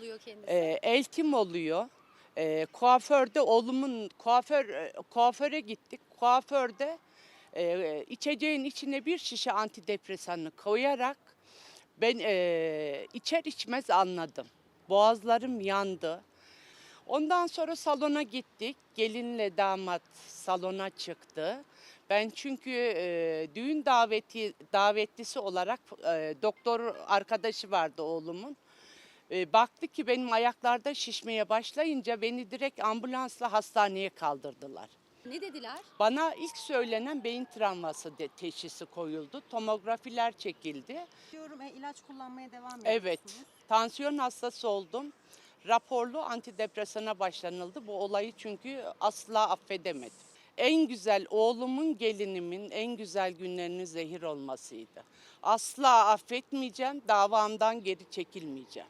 oluyor kendisi? Ee, eltim oluyor. Ee, kuaförde oğlumun kuaför e, kuaföre gittik. Kuaförde e, içeceğin içine bir şişe antidepresanı koyarak ben e, içer içmez anladım. Boğazlarım yandı. Ondan sonra salona gittik. Gelinle damat salona çıktı. Ben çünkü e, düğün daveti davetlisi olarak e, doktor arkadaşı vardı oğlumun. E, baktı ki benim ayaklarda şişmeye başlayınca beni direkt ambulansla hastaneye kaldırdılar. Ne dediler? Bana ilk söylenen beyin travması de teşhisi koyuldu. Tomografiler çekildi. Diyorum e, ilaç kullanmaya devam Evet, ediyorsunuz. tansiyon hastası oldum. Raporlu antidepresana başlanıldı. Bu olayı çünkü asla affedemedim. En güzel oğlumun gelinimin en güzel günlerinin zehir olmasıydı. Asla affetmeyeceğim, davamdan geri çekilmeyeceğim.